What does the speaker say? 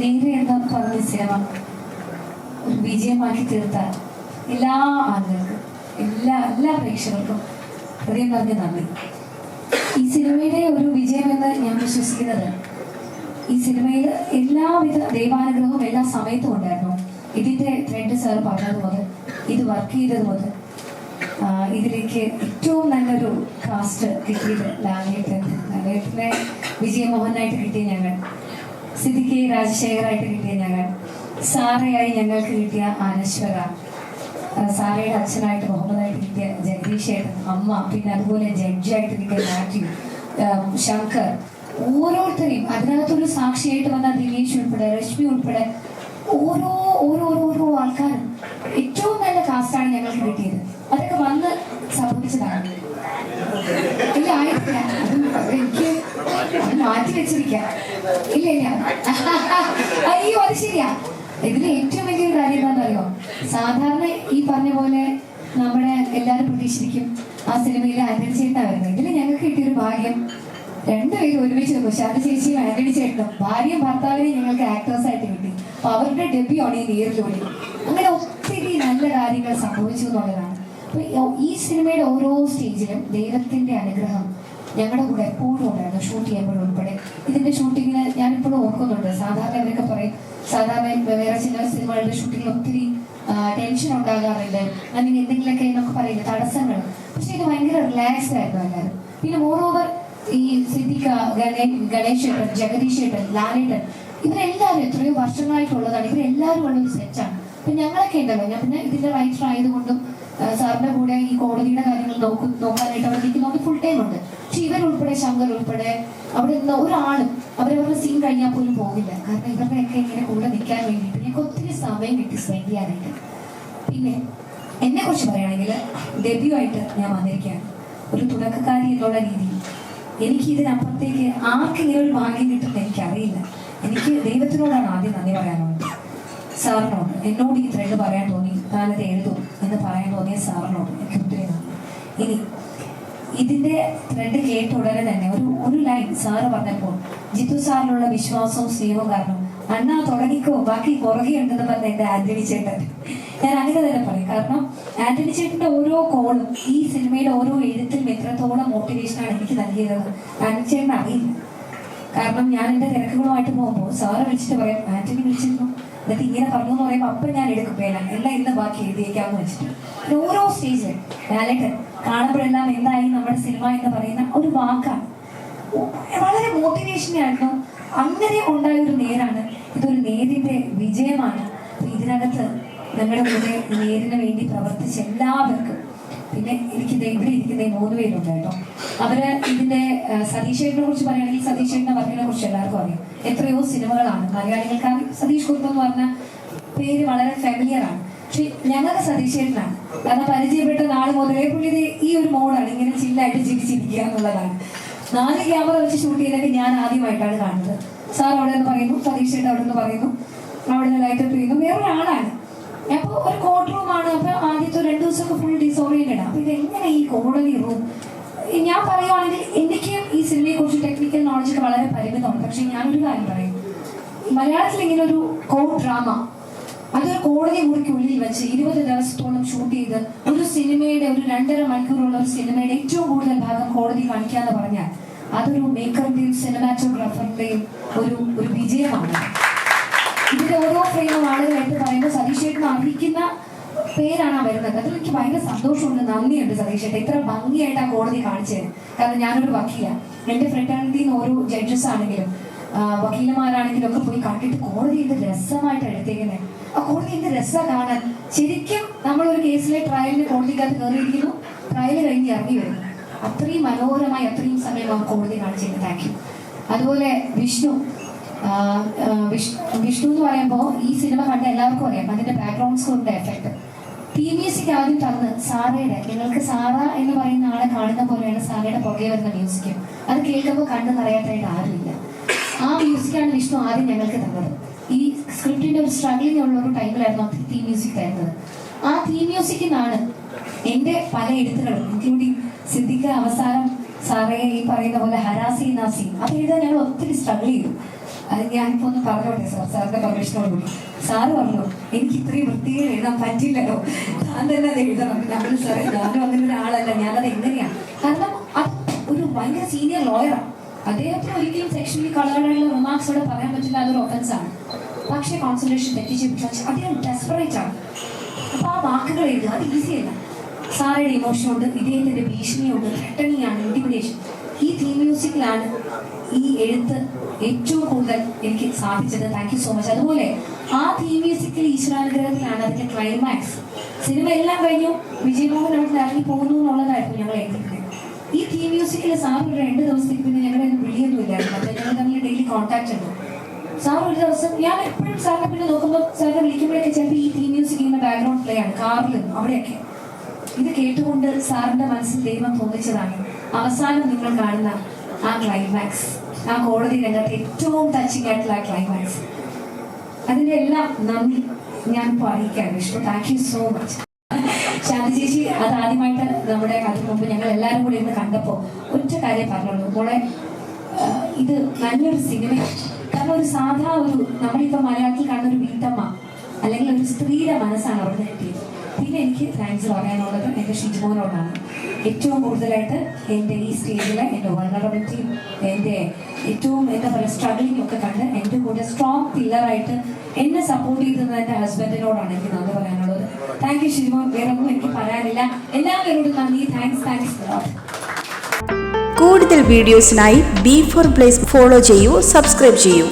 നേരെ എന്ന പറഞ്ഞ സിനിമ ഒരു വിജയമാക്കി തീർത്ത എല്ലാ ആളുകൾക്കും എല്ലാ എല്ലാ പ്രേക്ഷകർക്കും ഹൃദയം നിറഞ്ഞ നന്ദി. ഈ സിനിമയുടെ ഒരു വിജയമെന്ന് ഞാൻ വിശ്വസിക്കുന്നത് ഈ സിനിമയിൽ എല്ലാവിധ ദൈവാനുഗ്രഹവും എല്ലാ സമയത്തും ഉണ്ടായിരുന്നു. ഇതിന്റെ ത്രെഡ് സാർ മുതൽ ഇത് വർക്ക് ചെയ്തത് മുതൽ ഇതിലേക്ക് ഏറ്റവും നല്ലൊരു കാസ്റ്റ് കിട്ടിയത് ലാലേട്ടൻ. ലാലേട്ടനെ വിജയമോഹനായിട്ട് കിട്ടിയ ഞങ്ങൾ. സിദ്ദിഖി രാജശേഖരായിട്ട് കിട്ടിയ ഞങ്ങൾ. സാറയായി ഞങ്ങൾക്ക് കിട്ടിയ അനശ്വര സാറയുടെ അച്ഛനായിട്ട് മുഹമ്മദായിട്ട് കിട്ടിയ ജഗദീഷ് അമ്മ പിന്നെ അതുപോലെ ജഡ്ജിയായിട്ട് കിട്ടിയ മാത്യു ശങ്കർ. ഓരോരുത്തരെയും അതിനകത്തൊരു സാക്ഷിയായിട്ട് വന്ന ദിനേശ് ഉൾപ്പെടെ രശ്മി ഉൾപ്പെടെ ഓരോ ഓരോ ഓരോ ഓരോ ആൾക്കാരും ഏറ്റവും നല്ല കാസ്റ്റാണ് ഞങ്ങൾക്ക് കിട്ടിയത്. അതൊക്കെ വന്ന് സംഭവിച്ചതാണ് ഇല്ല ആയിട്ടില്ല അത് എനിക്ക് അത് മാറ്റി വെച്ചിരിക്കാം ഇല്ല ഇല്ല. അയ്യോ അത് ശരിയാ. ഇതിൽ ഏറ്റവും വലിയൊരു കാര്യം എന്താണെന്നറിയോ? സാധാരണ ഈ പറഞ്ഞ പോലെ നമ്മുടെ എല്ലാവരും പ്രതീക്ഷിക്കും ആ സിനിമയിൽ ആന്റണി ചേട്ടാ വരുന്നത്. ഇതിൽ ഞങ്ങൾക്ക് കിട്ടിയൊരു ഭാഗ്യം. രണ്ടുപേരും ഒരുമിച്ച് നിൽക്കും ശാന്ത ചേച്ചിയും ആന്റണി ചേട്ടനും ഭാര്യയും ഭർത്താവിനെയും ഞങ്ങൾക്ക് ആക്ടേഴ്സ് ആയിട്ട് കിട്ടി. അപ്പൊ അവരുടെ ഡെബ്യൂ ആണ് ഈ നീറിലൂടെ അങ്ങനെ ഒത്തിരി നല്ല കാര്യങ്ങൾ സംഭവിച്ചു എന്നുള്ളതാണ്. അപ്പൊ ഈ- സിനിമയുടെ ഓരോ സ്റ്റേജിലും ദൈവത്തിന്റെ അനുഗ്രഹം ഞങ്ങളുടെ കൂടെ എപ്പോഴും ഉണ്ടായിരുന്നു ഷൂട്ട് ചെയ്യുമ്പോഴും ഉൾപ്പെടെ. ഇതിന്റെ ഷൂട്ടിങ്ങിന് ഞാനിപ്പോഴും ഓർക്കുന്നുണ്ട്. സാധാരണ ഇവരൊക്കെ പറയും സാധാരണ വേറെ ചില സിനിമകളുടെ ഷൂട്ടിങ്ങിൽ ഒത്തിരി ടെൻഷൻ ഉണ്ടാകാറുണ്ട്. അല്ലെങ്കിൽ എന്തെങ്കിലുമൊക്കെ എന്നൊക്കെ പറയുന്നത് തടസ്സങ്ങൾ. പക്ഷെ ഇത് ഭയങ്കര റിലാക്സ്ഡ് ആയിരുന്നു എല്ലാവരും. പിന്നെ മോർ ഓവർ ഈ സിദ്ധിക്ക ജഗദീഷ് ഏട്ടൻ ലാലേട്ടൻ ഇവരെല്ലാവരും എത്രയോ വർഷങ്ങളായിട്ടുള്ളതാണ്. ഇവരെല്ലാവരും ഉള്ള ഒരു സെറ്റാണ് അപ്പൊ ഞങ്ങളൊക്കെ ഉണ്ടല്ലോ ഞാൻ പിന്നെ ഇതിന്റെ റൈറ്റർ ആയതുകൊണ്ടും സാറിന്റെ കൂടെ ഈ കോടതിയുടെ കാര്യങ്ങൾ നോക്കും നോക്കാനായിട്ട് അവർ നിൽക്കുന്നതുകൊണ്ട് ഫുൾ ടൈം ഉണ്ട്. പക്ഷെ ഇവരുൾപ്പെടെ ശങ്കർ ഉൾപ്പെടെ അവിടെ നിന്ന് ഒരാളും അവരവരുടെ സീൻ കഴിഞ്ഞാൽ പോലും പോകില്ല കാരണം ഇവരുടെയൊക്കെ ഇങ്ങനെ കൂടെ നിൽക്കാൻ വേണ്ടിയിട്ട് ഞങ്ങൾക്ക് ഒത്തിരി സമയം കിട്ടി സ്പെൻഡ് ചെയ്യാനായിട്ട്. പിന്നെ എന്നെ കുറിച്ച് പറയുകയാണെങ്കിൽ ഡെബ്യൂ ആയിട്ട് ഞാൻ വന്നിരിക്കുകയാണ്. ഒരു തുടക്കക്കാരി എന്നുള്ള രീതിയിൽ. എനിക്ക് ഇതിനപ്പുറത്തേക്ക് ആർക്ക് ഇങ്ങനെ ഒരു ഭാഗ്യം കിട്ടുമെന്ന് എനിക്കറിയില്ല. എനിക്ക് ദൈവത്തിനോടാണ് ആദ്യം നന്ദി പറയാനുള്ളത്. സാറിനോട് എന്നോട് ഈ ത്രെഡ് പറയാൻ തോന്നി താനത് എഴുതും എന്ന് പറയാൻ തോന്നിയ സാറിനോട് എനിക്ക് ഒത്തിരി ഇനി ഇതിന്റെ ത്രെഡ് കേട്ട ഉടനെ തന്നെ ഒരു ഒരു ലൈൻ സാറ് പറഞ്ഞപ്പോൾ ജിത്തു സാറിനുള്ള വിശ്വാസവും സ്നേഹവും കാരണം അണ്ണാ തുടങ്ങിക്കോ ബാക്കി പുറകെ ഉണ്ടെന്ന് പറഞ്ഞ എന്റെ ആന്റണി ചേട്ടൻ. ഞാൻ അങ്ങനെ തന്നെ പറയും. കാരണം ആന്റണി ചേട്ടന്റെ ഓരോ കോളും ഈ സിനിമയുടെ ഓരോ എഴുത്തിലും എത്രത്തോളം മോട്ടിവേഷനാണ് എനിക്ക് നൽകിയത് ആന്റണി ചേട്ടൻ അറിയില്ല. കാരണം ഞാൻ എന്റെ തിരക്കുകളുമായിട്ട് പോകുമ്പോൾ സാറ് വിളിച്ചിട്ട് പറയും ആന്റണി വിളിച്ചിരുന്നു. എന്നിട്ട് ഇങ്ങനെ പറഞ്ഞു എന്ന് പറയുമ്പോൾ അപ്പം ഞാൻ എടുക്കും പേന. എല്ലാം ഇന്ന് ബാക്കി എഴുതിയേക്കാമെന്ന് വെച്ചിട്ട്. ഓരോ സ്റ്റേജ് ലാലേട്ടൻ കാണുമ്പോഴെല്ലാം എന്തായി നമ്മുടെ സിനിമ എന്ന് പറയുന്ന ഒരു വാക്കാണ്. വളരെ മോട്ടിവേഷൻ ആയിരുന്നു. അങ്ങനെ ഉണ്ടായ ഒരു നേരാണ്. ഇതൊരു നേരിന്റെ വിജയമാണ്. ഇതിനകത്ത് നമ്മുടെ കൂടെ നേരിന് വേണ്ടി പ്രവർത്തിച്ച എല്ലാവർക്കും പിന്നെ എനിക്ക് ഇവിടെ ഇരിക്കുന്ന മൂന്ന് പേരുണ്ട് കേട്ടോ. അവർ ഇതിന്റെ സതീഷേട്ടനെ കുറിച്ച് പറയുകയാണെങ്കിൽ സതീഷേട്ടനെ വർക്കിനെ കുറിച്ച് എല്ലാവർക്കും അറിയാം. എത്രയോ സിനിമകളാണ് മലയാളികൾക്ക് ആ സതീഷ് കുറുപ്പ് എന്ന് പറഞ്ഞ പേര് വളരെ ഫെമിലിയർ ആണ്. പക്ഷെ ഞങ്ങൾക്ക് സതീഷേട്ടനാണ് കാരണം പരിചയപ്പെട്ട നാൾ മുതലേ പുള്ളിത് ഈ ഒരു മോഡാണ് ഇങ്ങനെ ചില്ലായിട്ട് ജീവിച്ചിരിക്കുക എന്നുള്ളതാണ്. നാല് ക്യാമറ വെച്ച് ഷൂട്ട് ചെയ്തൊക്കെ ഞാൻ ആദ്യമായിട്ടാണ് കാണുന്നത്. സാർ അവിടെ നിന്ന് പറയുന്നു സതീഷേട്ടൻ അവിടെ നിന്ന് പറയുന്നു അവിടെ നിന്ന് ലൈറ്റ് ചെയ്യുന്നു. വേറൊരാളാണ്. അപ്പൊ ഒരു കോർട്ട് റൂം ആണ്. അപ്പൊ ആദ്യത്തെ രണ്ടു ദിവസമൊക്കെ ഫുൾ ഡിസോറിയന്റഡ് അപ്പൊ ഇതെങ്ങനെ ഈ കോടതി റൂം ഞാൻ പറയുവാണെങ്കിൽ എനിക്ക് ഈ സിനിമയെ കുറിച്ച് ടെക്നിക്കൽ നോളജ് വളരെ പരിമിതമാണ്. പക്ഷെ ഞാനൊരു കാര്യം പറയും. മലയാളത്തിൽ ഇങ്ങനെ ഒരു കോർട്ട് ഡ്രാമ അതൊരു കോടതി മുറിക്കുള്ളിൽ വെച്ച് ഇരുപത് ദിവസത്തോളം ഷൂട്ട് ചെയ്ത് ഒരു സിനിമയുടെ ഒരു രണ്ടര മണിക്കൂറുള്ള ഒരു സിനിമയുടെ ഏറ്റവും കൂടുതൽ ഭാഗം കോടതി കാണിക്കാന്ന് പറഞ്ഞാൽ അതൊരു മേക്കറിന്റെയും സിനിമാറ്റോഗ്രാഫറിന്റെയും ഒരു ഒരു വിജയമാണ്. ഇതിന്റെ ഓരോ ഫ്രെയിമും ആളുകൾ എടുത്ത് പറയുമ്പോൾ സതീഷേട്ടൻ അർഹിക്കുന്ന പേരാണ് വരുന്നത്. അതിൽ എനിക്ക് ഭയങ്കര സന്തോഷമുണ്ട്. നന്ദിയുണ്ട് സതീഷേട്ടൻ. ഇത്ര ഭംഗിയായിട്ട് ആ കോടതി കാണിച്ചത്. കാരണം ഞാനൊരു വക്കീല. എന്റെ ഫ്രണ്ടാണെങ്കിൽ ഓരോ ജഡ്ജസ് ആണെങ്കിലും വക്കീലമാരാണെങ്കിലും ഒക്കെ പോയി കണ്ടിട്ട് കോടതി എന്ത് രസമായിട്ട് എടുത്തേക്കുന്നത് ആ കോടതി എന്ത് രസമാണ് കാണാൻ. ശരിക്കും നമ്മളൊരു കേസിലെ ട്രയലിന് കോടതിക്കകത്ത് കയറിയിരിക്കുന്നു. ട്രയൽ കഴിഞ്ഞ് ഇറങ്ങി വരുന്നു അത്രയും മനോഹരമായി അത്രയും സമയം ആ കോടതി കാണിച്ചതിന് താങ്ക് യു അതുപോലെ വിഷ്ണു വിഷ്ണു എന്ന് പറയുമ്പോൾ ഈ സിനിമ കണ്ട എല്ലാവർക്കും അറിയാം. അതിന്റെ ബാക്ക്ഗ്രൗണ്ട് സ്കോറിന്റെ എഫക്ട് ടി മ്യൂസിക് ആദ്യം തന്ന് സാറയുടെ നിങ്ങൾക്ക് സാറ എന്ന് പറയുന്ന ആളെ കാണുന്ന പോലെയാണ് സാറയുടെ പുറകെ വരുന്ന മ്യൂസിക് അത് കേൾക്കുമ്പോൾ കണ്ണ് നിറയാത്തായിട്ട് ആരുമില്ല. ആ മ്യൂസിക്കാണ് വിഷ്ണു ആദ്യം ഞങ്ങൾക്ക് തന്നത്. ഈ സ്ക്രിപ്റ്റിന്റെ ഒരു സ്ട്രഗ്ലിംഗ് ഉള്ള ഒരു ടൈമിലായിരുന്നു തീം മ്യൂസിക് തരുന്നത്. ആ തീം മ്യൂസിക്കിൽ നിന്നാണ് എന്റെ പല എഴുത്തുകളും ഇൻക്ലൂഡിങ് സിദ്ധിക്ക അവസാനം സാറേ ഈ പറയുന്ന പോലെ ഹരാസി നാസി അത് എഴുതാൻ ഞങ്ങൾ ഒത്തിരി സ്ട്രഗിൾ ചെയ്തു. അത് ഞാനിപ്പോ ഒന്ന് പറഞ്ഞോട്ടെ സാർ? സാറിന്റെ പെർമിഷനോട് സാറ് പറഞ്ഞു എനിക്ക് ഇത്രയും വൃത്തിയിൽ എഴുതാൻ പറ്റില്ലല്ലോ. താൻ തന്നെ അത് എഴുതണം. നമ്മൾ സാറേ ഞാനും അങ്ങനെ ഒരാളല്ല. ഞാനത് എങ്ങനെയാണ് കാരണം അത് ഒരു ഭയങ്കര സീനിയർ ലോയറാണ് അദ്ദേഹത്തിന് ഒരിക്കലും സെക്ഷനിൽ കളറുള്ള റിമാർക്സ് ഇവിടെ പറയാൻ പറ്റില്ല അതൊരു ഒഫൻസാണ് പക്ഷേ കോൺസെൻട്രേഷൻ തെറ്റിച്ച് അദ്ദേഹം ഡെസ്പറേറ്റ് ആണ്. അപ്പൊ ആ വാക്കുകൾ എഴുതുക അത് ഈസിയല്ല സാറയുടെ ഇമോഷൻ ഉണ്ട് ഇദ്ദേഹത്തിന്റെ ഭീഷണിയുണ്ട് ത്രട്ടണിയാണ് ഇന്റിമിഡേഷൻ ഈ തീം മ്യൂസിക്കിലാണ് ഈ എഴുത്ത് ഏറ്റവും കൂടുതൽ എനിക്ക് സാധിച്ചത്. താങ്ക് യു സോ മച്ച് അതുപോലെ ആ തീം മ്യൂസിക്കിൽ ഈശ്വരാനുഗ്രഹത്തിലാണ് അതിന്റെ ക്ലൈമാക്സ് സിനിമ എല്ലാം കഴിഞ്ഞു. വിജയമോഹൻ അവിടെ ഇറങ്ങി പോകുന്നു എന്നുള്ളതായിരുന്നു ഞങ്ങൾ എഴുതിയിരുന്നത് ഈ തീം മ്യൂസിക്കിൽ സാർ ഒരു രണ്ട് ദിവസത്തേക്ക് പിന്നെ ഞങ്ങളുടെ വിളിയൊന്നും ഇല്ലായിരുന്നു. അപ്പോൾ ഞങ്ങൾ തമ്മിൽ ഡെയിലി കോൺടാക്ട് ഉണ്ട്. സാർ ഒരു ദിവസം ഞാൻ എപ്പോഴും സാറിനെ പിന്നെ നോക്കുമ്പോൾ സാറിനെ വിളിക്കുമ്പോഴൊക്കെ ചിലപ്പോൾ ഈ തീം മ്യൂസിക് ഇങ്ങനെ ബാക്ക്ഗ്രൗണ്ട് പ്ലേ ആണ്. കാറിലും അവിടെയൊക്കെ. ഇത് കേട്ടുകൊണ്ട് സാറിന്റെ മനസ്സിൽ ദൈവം തോന്നിച്ചതാണ് അവസാനം നിങ്ങൾ കാണുന്ന ആ ക്ലൈമാക്സ് ആ കോടതി രംഗത്ത് ഏറ്റവും ടച്ചിങ് ആയിട്ടുള്ള ആ ക്ലൈമാക്സ് അതിന്റെ എല്ലാം നന്ദി ഞാൻ ഇപ്പൊ അറിയിക്കാൻ ഇഷ്ടം. Thank you so much Shanti ചേച്ചി അത് ആദ്യമായിട്ട് നമ്മുടെ അതിന് മുമ്പ് ഞങ്ങൾ എല്ലാവരും കൂടി ഇന്ന് കണ്ടപ്പോൾ ഒറ്റ കാര്യം പറഞ്ഞുള്ളൂ മോളെ ഇത് നല്ലൊരു സിനിമ. കാരണം ഒരു സാധാ ഒരു നമ്മളിപ്പോ മലയാളത്തിൽ കാണുന്ന ഒരു വീട്ടമ്മ അല്ലെങ്കിൽ ഒരു സ്ത്രീയുടെ മനസ്സാണ് അവിടെ കിട്ടിയത് പിന്നെ എനിക്ക് താങ്ക്സ് പറയാനുള്ളത് എന്റെ ഷിജുമോനോടാണ്. ഏറ്റവും കൂടുതലായിട്ട് എന്റെ ഈ സ്റ്റേജിലെ എന്റെ വൾണറബിലിറ്റിയും എന്റെ ഏറ്റവും എന്താ പറയുക സ്ട്രഗിളിംഗ് ഒക്കെ കണ്ട് എന്റെ കൂടെ സ്ട്രോങ് പില്ലറായിട്ട് എന്നെ സപ്പോർട്ട് ചെയ്തത് എന്റെ ഹസ്ബൻഡിനോടാണ് എനിക്ക് നന്ദി പറയാനുള്ളത്. Thank you Shijumon. വേറെ ഒന്നും എനിക്ക് പറയാനില്ല. എല്ലാവരോടും നന്ദി. താങ്ക്സ് താങ്ക്സ് കൂടുതൽ വീഡിയോസിനായി ബി ഫോർ പ്ലേസ് ഫോളോ ചെയ്യൂ സബ്സ്ക്രൈബ് ചെയ്യൂ.